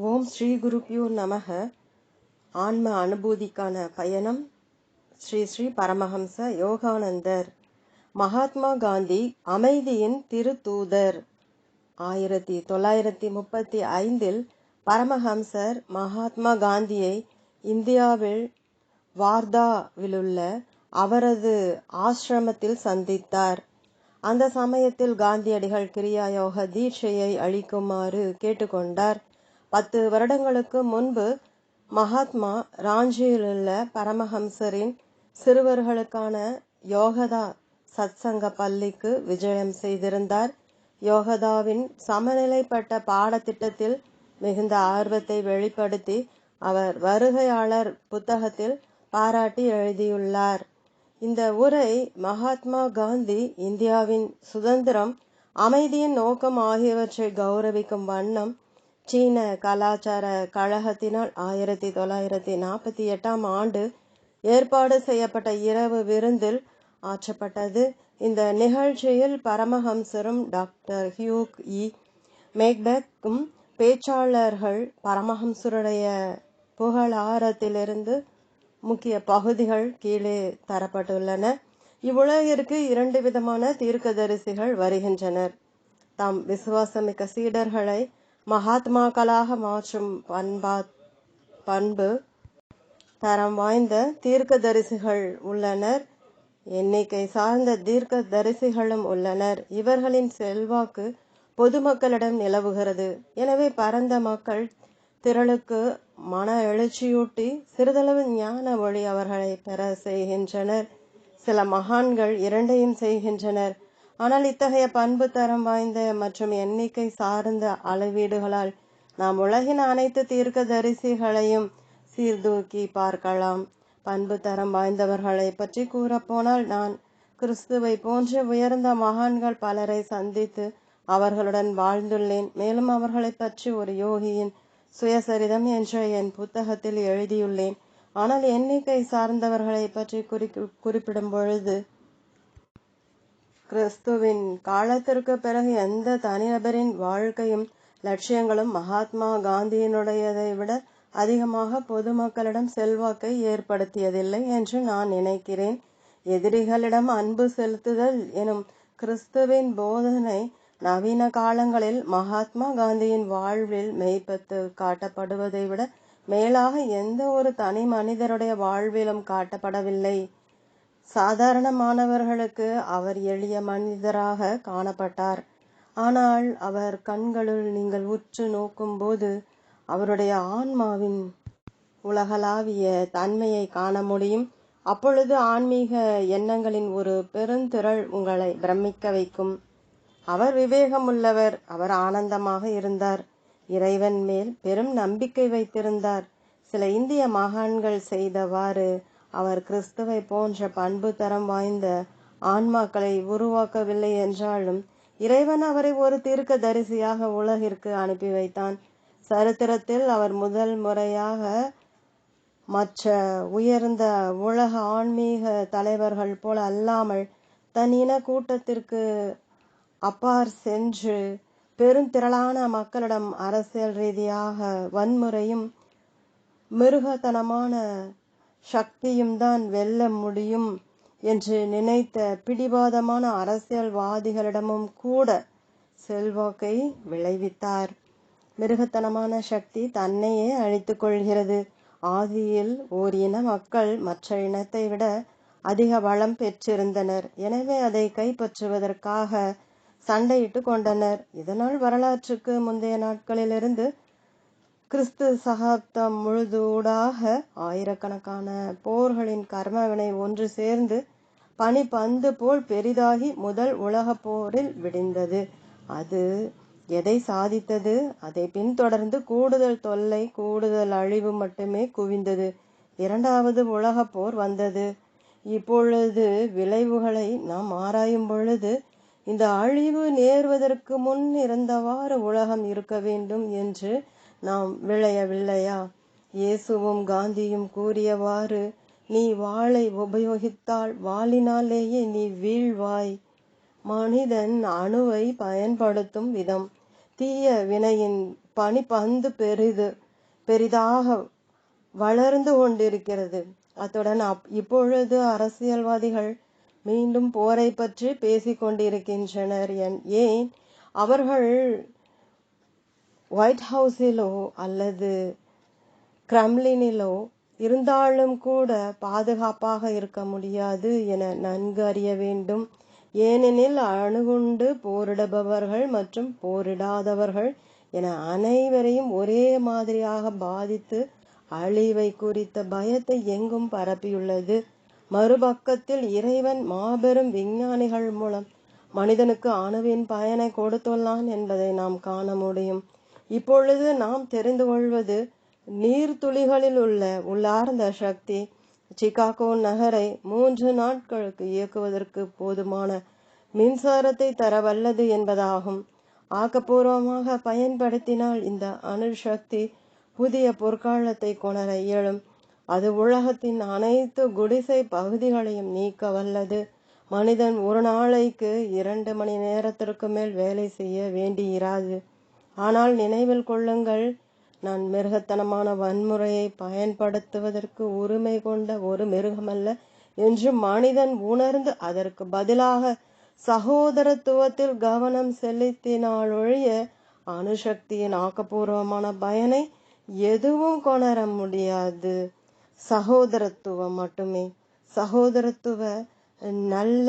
ஓம் ஸ்ரீ குருப்பியோ நமக. ஆன்ம அனுபூதிக்கான பயணம் ஸ்ரீ ஸ்ரீ பரமஹம்ச யோகானந்தர். மகாத்மா காந்தி அமைதியின் திருத்தூதர். ஆயிரத்தி தொள்ளாயிரத்தி முப்பத்தி ஐந்தில் பரமஹம்சர் மகாத்மா காந்தியை இந்தியாவில் வார்தாவிலுள்ள அவரது ஆசிரமத்தில் சந்தித்தார். அந்த சமயத்தில் காந்தியடிகள் கிரியா யோக தீட்சையை அளிக்குமாறு கேட்டுக்கொண்டார். பத்து வருடங்களுக்கு முன்பு மகாத்மா ராஞ்சியிலுள்ள பரமஹம்சரின் சிறுவர்களுக்கான யோகதா சத்சங்க பள்ளிக்கு விஜயம் செய்திருந்தார். யோகதாவின் சமநிலைப்பட்ட பாடத்திட்டத்தில் மிகுந்த ஆர்வத்தை வெளிப்படுத்தி அவர் வருகையாளர் புத்தகத்தில் பாராட்டி எழுதியுள்ளார். இந்த உரை மகாத்மா காந்தி இந்தியாவின் சுதந்திரம் அமைதியின் நோக்கம் ஆகியவற்றை கௌரவிக்கும் வண்ணம் சீன கலாச்சார கழகத்தினால் ஆயிரத்தி தொள்ளாயிரத்தி நாற்பத்தி எட்டாம் ஆண்டு ஏற்பாடு செய்யப்பட்ட இரவு விருந்தில் ஆற்றப்பட்டது. இந்த நிகழ்ச்சியில் பரமஹம்சரும் டாக்டர் ஹியூக் இ. மேக்பெக்கும் பேச்சாளர்கள் பரமஹம்சருடைய புகழாரத்திலிருந்து முக்கிய பகுதிகள் கீழே தரப்பட்டுள்ளன. இவ்வுலகிற்கு இரண்டு விதமான தீர்க்கதரிசிகள் வருகின்றனர். தாம் விசுவாசமிக்க சீடர்களை மகாத்மாக்களாக மாற்றும் பண்பா பண்பு தரம் வாய்ந்த தீர்க்கதரிசிகள் உள்ளனர். எண்ணிக்கை சார்ந்த தீர்க்க தரிசிகளும் உள்ளனர். இவர்களின் செல்வாக்கு பொதுமக்களிடம் நிலவுகிறது. எனவே பரந்த மக்கள் திரளுக்கு மன எழுச்சியூட்டி சிறிதளவு ஞான வழி அவர்களை பெற செய்கின்றனர். சில மகான்கள் இரண்டையும் செய்கின்றனர். ஆனால் இத்தகைய பண்பு தரம் வாய்ந்த மற்றும் எண்ணிக்கை சார்ந்த அளவீடுகளால் நாம் உலகின் அனைத்து தீர்க்க தரிசிகளையும் சீர்தூக்கி பார்க்கலாம். பண்பு தரம் வாய்ந்தவர்களை பற்றி கூறப்போனால் நான் கிறிஸ்துவை போன்ற உயர்ந்த மகான்கள் பலரை சந்தித்து அவர்களுடன் வாழ்ந்துள்ளேன். மேலும் அவர்களை பற்றி ஒரு யோகியின் சுயசரிதம் என்ற என் புத்தகத்தில் எழுதியுள்ளேன். ஆனால் எண்ணிக்கை சார்ந்தவர்களை பற்றி குறி குறிப்பிடும் பொழுது கிறிஸ்துவின் காலத்திற்கு பிறகு எந்த தனிநபரின் வாழ்க்கையும் லட்சியங்களும் மகாத்மா காந்தியினுடையதை விட அதிகமாக பொதுமக்களிடம் செல்வாக்கை ஏற்படுத்தியதில்லை என்று நான் நினைக்கிறேன். எதிரிகளிடம் அன்பு செலுத்துதல் எனும் கிறிஸ்துவின் போதனை நவீன காலங்களில் மகாத்மா காந்தியின் வாழ்வில் மெய்ப்பத்து காட்டப்படுவதை விட மேலாக எந்த ஒரு தனி மனிதருடைய வாழ்விலும் காட்டப்படவில்லை. சாதாரணமானவர்களுக்கு அவர் எளிய மனிதராக காணப்பட்டார். ஆனால் அவர் கண்களுள் நீங்கள் உற்று நோக்கும்போது அவருடைய ஆன்மாவின் உலகளாவிய தன்மையை காண முடியும். அப்பொழுது ஆன்மீக எண்ணங்களின் ஒரு பெருந்திரள் உங்களை பிரமிக்க வைக்கும். அவர் விவேகமுள்ளவர் அவர் ஆனந்தமாக இருந்தார். இறைவன் மேல் பெரும் நம்பிக்கை வைத்திருந்தார். சில இந்திய மகான்கள் செய்தவாறு அவர் கிறிஸ்துவை போன்ற பண்பு தரம் வாய்ந்த ஆன்மாக்களை உருவாக்கவில்லை என்றாலும் இறைவன் அவரை ஒரு தீர்க்க தரிசியாக உலகிற்கு அனுப்பி வைத்தான். சரித்திரத்தில் அவர் முதல் முறையாக மற்ற உயர்ந்த உலக ஆன்மீக தலைவர்கள் போல அல்லாமல் தன் இன கூட்டத்திற்கு அப்பார் சென்று பெருந்திரளான மக்களிடம் அரசியல் ரீதியாக வன்முறையும் மிருகத்தனமான சக்தியும் தான் வெல்ல முடியும் என்று நினைத்த பிடிவாதமான அரசியல்வாதிகளிடமும் கூட செல்வாக்கை விளைவித்தார். மிருகத்தனமான சக்தி தன்னையே அழித்து கொள்கிறது. ஆதியில் ஓர் இன மக்கள் மற்ற இனத்தை விட அதிக வளம் பெற்றிருந்தனர். எனவே அதை கைப்பற்றுவதற்காக சண்டையிட்டு கொண்டனர். இதனால் வரலாற்றுக்கு முந்தைய நாட்களிலிருந்து கிறிஸ்து சகாப்தம் முழுதூடாக ஆயிரக்கணக்கான போர்களின் கர்மவினை ஒன்று சேர்ந்து பனி பந்து போல் பெரிதாகி முதல் உலக போரில் விடிந்தது. அது எதை சாதித்தது? அதை பின்தொடர்ந்து கூடுதல் தொல்லை கூடுதல் அழிவு மட்டுமே குவிந்தது. இரண்டாவது உலக போர் வந்தது. இப்பொழுது விளைவுகளை நாம் ஆராயும் பொழுது இந்த அழிவு நேர்வதற்கு முன் இருந்தவாறு உலகம் இருக்க வேண்டும் என்று நாம் விளையவில்லையா? இயேசுவும் காந்தியும் கூறியவாறு நீ வாளை உபயோகித்தால் வாளினாலேயே நீ வீழ்வாய். மனிதன் அணுவை பயன்படுத்தும் விதம். தீய வினையின் பனிப்பந்து பெரிது பெரிதாக வளர்ந்து கொண்டிருக்கிறது. அத்துடன் அப்- இப்பொழுது அரசியல்வாதிகள் மீண்டும் போரை பற்றி பேசிக்கொண்டிருக்கின்றனர் என்- ஏன்? அவர்கள் ஒயிட் ஹவுஸிலோ அல்லது கிரம்லினிலோ இருந்தாலும் கூட பாதுகாப்பாக இருக்க முடியாது என நன்கு அறிய வேண்டும். ஏனெனில் அணுகுண்டு போரிடுபவர்கள் மற்றும் போரிடாதவர்கள் என அனைவரையும் ஒரே மாதிரியாக பாதித்து அழிவை குறித்த பயத்தை எங்கும் பரப்பியுள்ளது. மறுபக்கத்தில் இறைவன் மாபெரும் விஞ்ஞானிகள் மூலம் மனிதனுக்கு அணுவின் பயனை கொடுத்துள்ளான் என்பதை நாம் காண முடியும். இப்பொழுது நாம் தெரிந்து கொள்வது நீர்த்துளிகளில் உள்ள உள்ளார்ந்த சக்தி. சிகாகோ நகரை மூன்று நாட்களுக்கு இயக்குவதற்கு போதுமான மின்சாரத்தை தரவல்லது என்பதாகும். ஆக்கப்பூர்வமாக பயன்படுத்தினால் இந்த அணுசக்தி புதிய பொற்காலத்தை கொணர இயலும். அது உலகத்தின் அனைத்து குடிசை பகுதிகளையும் நீக்க வல்லது மனிதன் ஒரு நாளைக்கு இரண்டு மணி நேரத்திற்கு மேல் வேலை செய்ய வேண்டியிராது. ஆனால் நினைவில் கொள்ளுங்கள் நான் மிருகத்தனமான வன்முறையை பயன்படுத்துவதற்கு உரிமை கொண்ட ஒரு மிருகமல்ல என்று மனிதன் உணர்ந்து அதற்கு பதிலாக சகோதரத்துவத்தில் கவனம் செலுத்தினாலொழிய அணுசக்தியின் ஆக்கப்பூர்வமான பயனை எதுவும் கொணர முடியாது. சகோதரத்துவம் மட்டுமே. சகோதரத்துவ நல்ல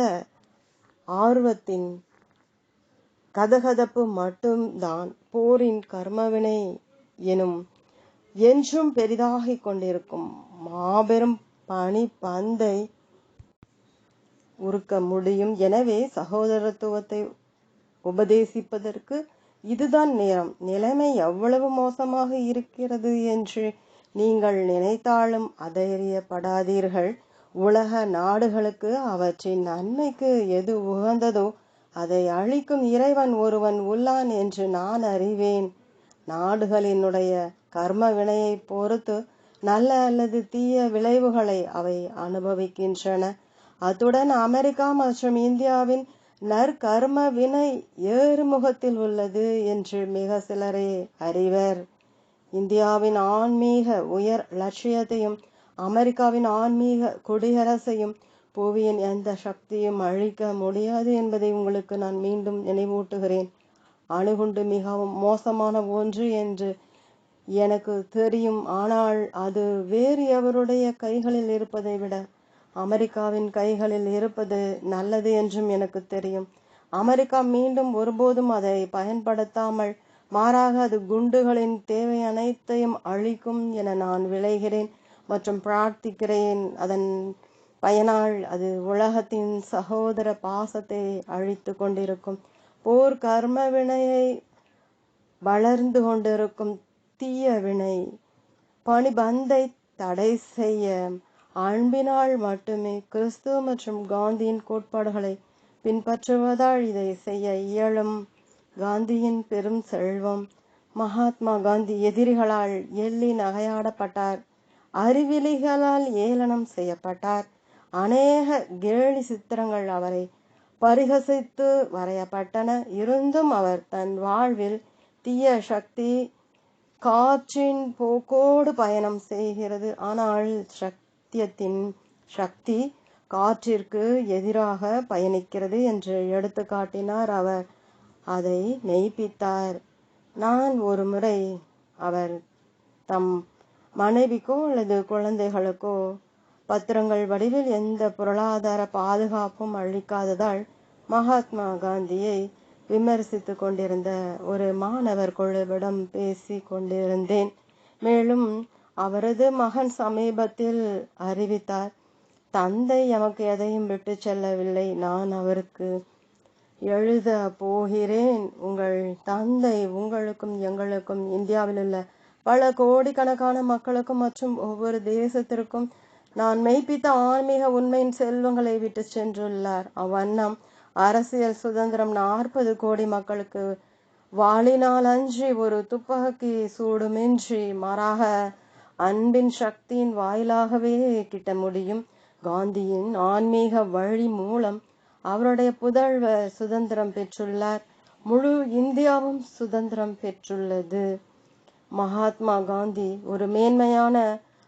ஆர்வத்தின் கதகதப்பு மட்டும்தான். போரின் கர்மவினை எனும் என்றும் பெரிதாகிக் கொண்டிருக்கும் மாபெரும் பனி பந்தை உருக்க முடியும். எனவே சகோதரத்துவத்தை உபதேசிப்பதற்கு இதுதான் நேரம். நிலைமை எவ்வளவு மோசமாக இருக்கிறது என்று நீங்கள் நினைத்தாலும் அதைரியப்படாதீர்கள். உலக நாடுகளுக்கு அவற்றின் நன்மைக்கு எது உகந்ததோ அதை அழிக்கும் இறைவன் ஒருவன் உள்ளான் என்று நான் அறிவேன். நாடுகளினுடைய கர்ம வினையை பொறுத்து நல்ல அல்லது தீய விளைவுகளை அவை அனுபவிக்கின்றன. அத்துடன் அமெரிக்கா மற்றும் இந்தியாவின் நற்கர்ம வினை ஏறுமுகத்தில் உள்ளது என்று மிக சிலரே அறிவர். இந்தியாவின் ஆன்மீக உயர் லட்சியத்தையும் அமெரிக்காவின் ஆன்மீக குடியரசையும் புவியின் எந்த சக்தியும் அழிக்க முடியாது என்பதை உங்களுக்கு நான் மீண்டும் நினைவூட்டுகிறேன். அணுகுண்டு மிகவும் மோசமான ஒன்று என்று எனக்கு தெரியும். ஆனால் அது வேறு எவருடைய கைகளில் இருப்பதை விட அமெரிக்காவின் கைகளில் இருப்பது நல்லது என்றும் எனக்கு தெரியும். அமெரிக்கா மீண்டும் ஒருபோதும் அதை பயன்படுத்தாமல் மாறாக அது குண்டுகளின் தேவை அனைத்தையும் அழிக்கும் என நான் விளைகிறேன் மற்றும் பிரார்த்திக்கிறேன். அதன் பயனால் அது உலகத்தின் சகோதர பாசத்தை அழித்து கொண்டிருக்கும். போர் கர்ம வினையை வளர்ந்து கொண்டிருக்கும் தீய வினை பணிபந்தை தடை செய்ய அன்பினால் மட்டுமே கிறிஸ்து மற்றும் காந்தியின் கோட்பாடுகளை பின்பற்றுவதால் இதை செய்ய இயலும். காந்தியின் பெரும் செல்வம் மகாத்மா காந்தி எதிரிகளால் எள்ளி நகையாடப்பட்டார். அறிவிலிகளால் ஏளனம் செய்யப்பட்டார். அநேக கேலி சித்திரங்கள் அவரை பரிகசித்து வரையப்பட்டன. இருந்தும் அவர் தன் வாழ்வில் தீய சக்தி காற்றின் போக்கோடு பயணம் செய்கிறது. ஆனால் சத்தியத்தின் சக்தி காற்றிற்கு எதிராக பயணிக்கிறது என்று எடுத்து காட்டினார் அவர் அதை மெய்ப்பித்தார். நான் ஒரு முறை அவர் தம் மனைவிக்கோ அல்லது குழந்தைகளுக்கோ பத்திரங்கள் வடிவில் எந்த பொருளாதார பாதுகாப்பும் அளிக்காததால் மகாத்மா காந்தியை விமர்சித்து கொண்டிருந்த ஒரு மாணவர் குழுவிடம் பேசி கொண்டிருந்தேன். மேலும் அவரது மகன் சமீபத்தில் அறிவித்தார் தந்தை எமக்கு எதையும் விட்டு செல்லவில்லை. நான் அவருக்கு எழுத போகிறேன். உங்கள் தந்தை உங்களுக்கும் எங்களுக்கும் இந்தியாவில் உள்ள பல கோடிக்கணக்கான மக்களுக்கும் மற்றும் ஒவ்வொரு தேசத்திற்கும் நான் மெய்ப்பித்த ஆன்மீக உண்மையின் செல்வங்களை விட்டு சென்றுள்ளார். அவ்வண்ணம் அரசியல் சுதந்திரம் நாற்பது கோடி மக்களுக்கு வாளினால் அன்றி ஒரு துப்பாக்கி சூடுமின்றி மாறாக அன்பின் சக்தியின் வாயிலாகவே கிட்ட முடியும். காந்தியின் ஆன்மீக வழி மூலம் அவருடைய புதல்வர் சுதந்திரம் பெற்றுள்ளார். முழு இந்தியாவும் சுதந்திரம் பெற்றுள்ளது. மகாத்மா காந்தி ஒரு மேன்மையான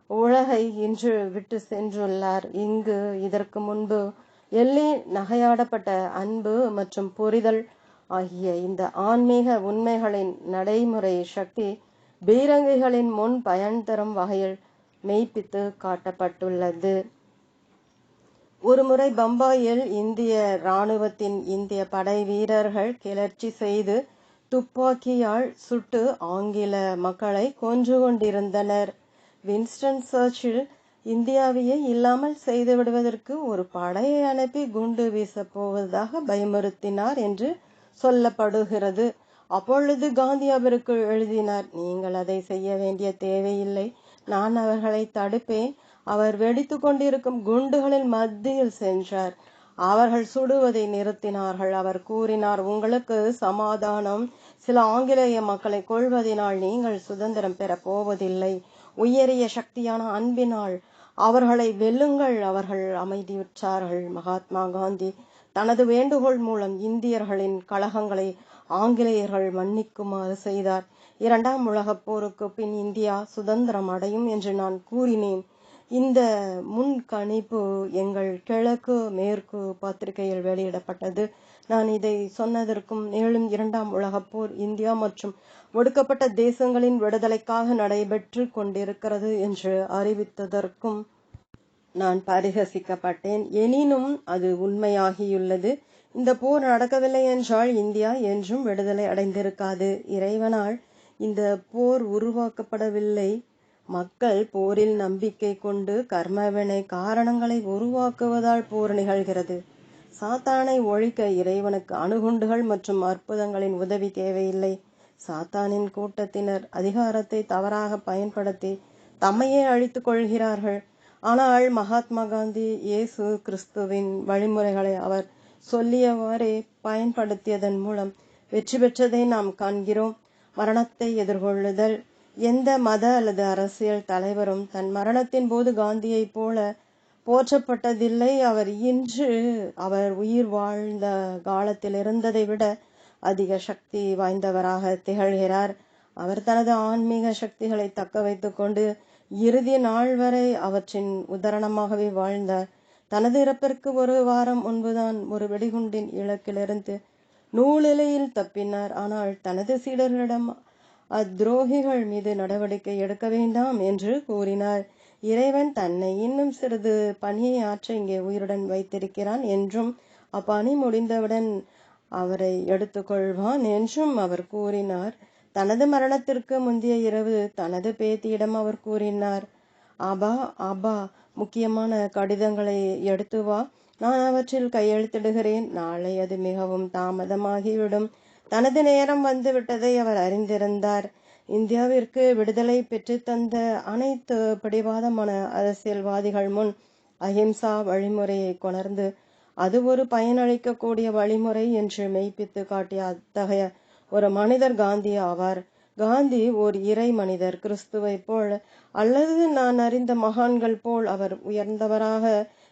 உலகை இன்று விட்டு சென்றுள்ளார். இங்கு இதற்கு முன்பு எல்லே நகையாடப்பட்ட அன்பு மற்றும் புரிதல் ஆகிய இந்த ஆன்மீக உண்மைகளின் நடைமுறை சக்தி பீரங்கிகளின் முன் பயன் தரும் வகையில் மெய்ப்பித்து காட்டப்பட்டுள்ளது. ஒருமுறை பம்பாயில் இந்திய இராணுவத்தின் இந்திய படை வீரர்கள் கிளர்ச்சி செய்து துப்பாக்கியால் சுட்டு ஆங்கில மக்களை கொன்று கொண்டிருந்தனர். வின்ஸ்டன் சர்ச்சில் இந்தியாவையே இல்லாமல் செய்து விடுவதற்கு ஒரு படையை அனுப்பி குண்டு வீசப் போவதாக பயமுறுத்தினார் என்று சொல்லப்படுகிறது. அப்பொழுது காந்தி அவருக்கு எழுதினார் நீங்கள் அதை செய்ய வேண்டிய தேவையில்லை. நான் அவர்களை தடுப்பேன். அவர் வெடித்து கொண்டிருக்கும் குண்டுகளின் மத்தியில் சென்றார். அவர்கள் சுடுவதை நிறுத்தினார்கள். அவர் கூறினார் உங்களுக்கு சமாதானம். சில ஆங்கிலேய மக்களை கொள்வதனால் நீங்கள் சுதந்திரம் பெறப் போவதில்லை. உயரிய சக்தியான அன்பினால் அவர்களை வெல்லுங்கள் அவர்கள் அமைதியுற்றார்கள். மகாத்மா காந்தி தனது வேண்டுகோள் மூலம் இந்தியர்களின் கழகங்களை ஆங்கிலேயர்கள் மன்னிக்குமாறு செய்தார். இரண்டாம் உலகப் போருக்கு பின் இந்தியா சுதந்திரம் அடையும் என்று நான் கூறினேன். இந்த முன்கணிப்பு எங்கள் கிழக்கு மேற்கு பத்திரிகையில் வெளியிடப்பட்டது. நான் இதை சொன்னதற்கும் ஏழும் இரண்டாம் உலகப் போர் இந்தியா மற்றும் ஒடுக்கப்பட்ட தேசங்களின் விடுதலைக்காக நடைபெற்று கொண்டிருக்கிறது என்று அறிவித்ததற்கும் நான் பரிகசிக்கப்பட்டேன். எனினும் அது உண்மையாகியுள்ளது. இந்த போர் நடக்கவில்லை என்றால் இந்தியா என்றும் விடுதலை அடைந்திருக்காது. இறைவனால் இந்த போர் உருவாக்கப்படவில்லை. மக்கள் போரில் நம்பிக்கை கொண்டு கர்மவினை காரணங்களை உருவாக்குவதால் போர் நிகழ்கிறது. சாத்தானை ஒழிக்க இறைவனுக்கு அணுகுண்டுகள் மற்றும் அற்புதங்களின் உதவி தேவையில்லை. சாத்தானின் கூட்டத்தினர் அதிகாரத்தை தவறாக பயன்படுத்தி தம்மையே அழித்துக் கொள்கிறார்கள். ஆனால் மகாத்மா காந்தி இயேசு கிறிஸ்துவின் வழிமுறைகளை அவர் சொல்லியவாறே பயன்படுத்தியதன் மூலம் வெற்றி பெற்றதை நாம் காண்கிறோம். மரணத்தை எதிர்கொள்ளுதல் எந்த மத அல்லது அரசியல் தலைவரும் தன் மரணத்தின் போது காந்தியைப் போல போற்றப்பட்டதில்லை. அவர் இன்று அவர் உயிர் வாழ்ந்த காலத்தில் இருந்ததை விட அதிக சக்தி வாய்ந்தவராக திகழ்கிறார். அவர் தனது ஆன்மீக சக்திகளை தக்க வைத்து கொண்டு இறுதி நாள் வரை அவற்றின் உதாரணமாகவே வாழ்ந்தார். தனது இறப்பிற்கு ஒரு வாரம் முன்புதான் ஒரு வெடிகுண்டின் இலக்கிலிருந்து நூலிலையில் தப்பினார். ஆனால் தனது சீடர்களிடம் அத்ரோகிகள் மீது நடவடிக்கை எடுக்க வேண்டாம் என்று கூறினார். இறைவன் தன்னை இன்னும் சிறிது பணியை ஆற்ற இங்கே உயிருடன் வைத்திருக்கிறான் என்றும் அப்பணி முடிந்தவுடன் அவரை எடுத்துக்கொள்வான் என்றும் அவர் கூறினார். தனது மரணத்திற்கு முந்தைய இரவு தனது பேத்தியிடம் அவர் கூறினார் ஆபா ஆபா முக்கியமான கடிதங்களை எடுத்து வா. நான் அவற்றில் கையெழுத்திடுகிறேன். நாளை அது மிகவும் தாமதமாகிவிடும். தனது நேரம் வந்து விட்டதை அவர் அறிந்திருந்தார். இந்தியாவிற்கு விடுதலை பெற்றுத்தந்த அனைத்து பிடிவாதமான அரசியல்வாதிகள் முன் அஹிம்சா வழிமுறையை கொணர்ந்து அது ஒரு பயனளிக்கக்கூடிய வழிமுறை என்று மெய்ப்பித்து காட்டிய அத்தகைய ஒரு மனிதர் காந்தி ஆவார். காந்தி ஓர் இறை மனிதர். கிறிஸ்துவை போல் அல்லது நான் அறிந்த மகான்கள் போல் அவர் உயர்ந்தவராக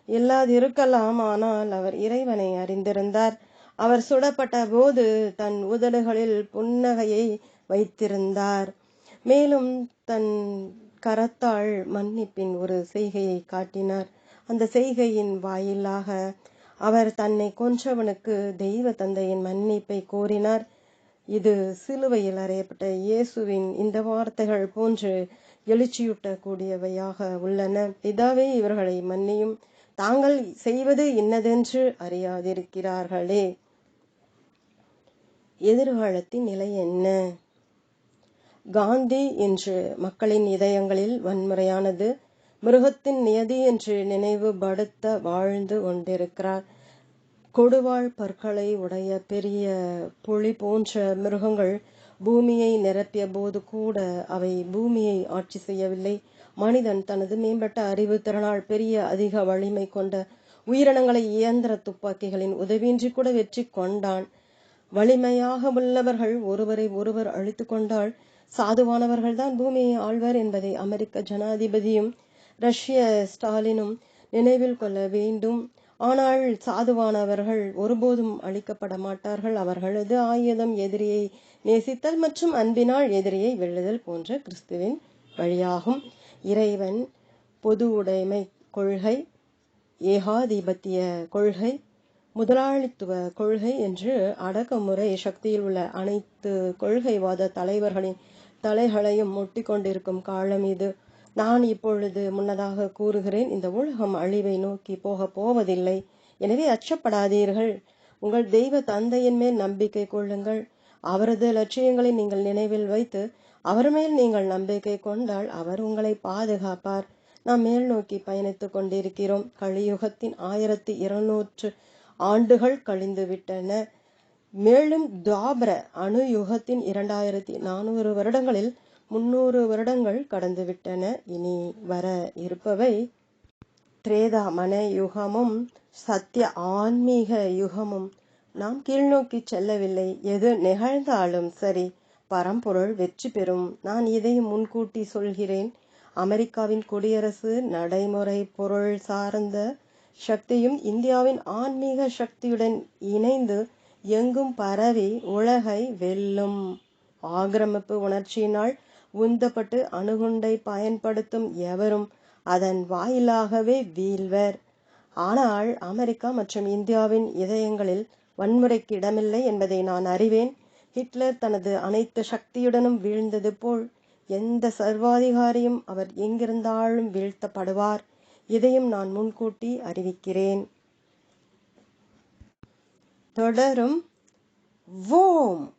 இல்லாதிருக்கலாம் ஆனால் அவர் இறைவனை அறிந்திருந்தார். அவர் சுடப்பட்ட போது தன் உதடுகளில் புன்னகையை வைத்திருந்தார். மேலும் தன் கரத்தால் மன்னிப்பின் ஒரு செய்கையை காட்டினார். அந்த செய்கையின் வாயிலாக அவர் தன்னை கொன்றவனுக்கு தெய்வ தந்தையின் மன்னிப்பை கோரினார். இது சிலுவையில் அறையப்பட்ட இயேசுவின் இந்த வார்த்தைகள் போன்று எழுச்சியூட்டக்கூடியவையாக உள்ளன. பிதாவே இவர்களை மன்னியும். தாங்கள் செய்வது இன்னதென்று அறியாதிருக்கிறார்களே. எதிர்காலத்தின் நிலை என்ன? காந்தி என்று மக்களின் இதயங்களில் வன்முறையானது மிருகத்தின் நியதி என்று நினைவுபடுத்த வாழ்ந்து கொண்டிருக்கிறார். கொடுவாள் பற்களை உடைய பெரிய புலி போன்ற மிருகங்கள் பூமியை நிரப்பிய போது கூட அவை பூமியை ஆட்சி செய்யவில்லை. மனிதன் தனது மேம்பட்ட அறிவு திறனால் பெரிய அதிக வலிமை கொண்ட உயிரினங்களை இயந்திர துப்பாக்கிகளின் உதவியின்றி கூட வெற்றி கொண்டான். வலிமையாக உள்ளவர்கள் ஒருவரை ஒருவர் அழித்து கொண்டால் சாதுவானவர்கள்தான் பூமியை ஆழ்வர் என்பதை அமெரிக்க ஜனாதிபதியும் ரஷ்ய ஸ்டாலினும் நினைவில் கொள்ள வேண்டும். ஆனால் சாதுவானவர்கள் ஒருபோதும் அழிக்கப்பட மாட்டார்கள். அவர்களது ஆயுதம் எதிரியை நேசித்தல் மற்றும் அன்பினால் எதிரியை வெல்லுதல் போன்ற கிறிஸ்துவின் வழியாகும். இறைவன் பொது உடைமை கொள்கை ஏகாதிபத்திய கொள்கை முதலாளித்துவ கொள்கை என்று அடக்குமுறை சக்தியில் உள்ள அனைத்து கொள்கைவாத தலைவர்களின் தலைகளையும் முட்டிக்கொண்டிருக்கும் காலம் இது. நான் இப்பொழுது முன்னதாக கூறுகிறேன் இந்த உலகம் அழிவை நோக்கி போக போவதில்லை. எனவே அச்சப்படாதீர்கள். உங்கள் தெய்வ தந்தையின் மேல் நம்பிக்கை கொள்ளுங்கள். அவரது லட்சியங்களை நீங்கள் நினைவில் வைத்து அவர் மேல் நீங்கள் நம்பிக்கை கொண்டால் அவர் உங்களை பாதுகாப்பார். நாம் மேல் நோக்கி பயணித்துக் கொண்டிருக்கிறோம். கலியுகத்தின் ஆயிரத்தி இருநூற்று ஆண்டுகள் கழிந்துவிட்டன. மேலும் துவாபர அணு யுகத்தின் இரண்டாயிரத்தி நானூறு வருடங்களில் முன்னூறு வருடங்கள் கடந்துவிட்டன. இனி வர இருப்பவை திரேதா மன யுகமும் சத்திய ஆன்மீக யுகமும். நாம் கீழ்நோக்கி செல்லவில்லை. எது நிகழ்ந்தாலும் சரி பரம்பொருள் வெற்றி பெறும். நான் இதை முன்கூட்டி சொல்கிறேன். அமெரிக்காவின் குடியரசு நடைமுறை பொருள் சார்ந்த சக்தியும் இந்தியாவின் ஆன்மீக சக்தியுடன் இணைந்து எங்கும் பரவி உலகை வெல்லும். ஆக்கிரமிப்பு உணர்ச்சியினால் உந்தப்பட்டு அணுகுண்டை பயன்படுத்தும் எவரும் அதன் வாயிலாகவே வீழ்வர். ஆனால் அமெரிக்கா மற்றும் இந்தியாவின் இதயங்களில் வன்முறைக்கு இடமில்லை என்பதை நான் அறிவேன். ஹிட்லர் தனது அனைத்து சக்தியுடனும் வீழ்ந்தது போல் எந்த சர்வாதிகாரியும் அவர் எங்கிருந்தாலும் வீழ்த்தப்படுவார். இதையும் நான் முன்கூட்டி அறிவிக்கிறேன். தொடரும். ஓம்.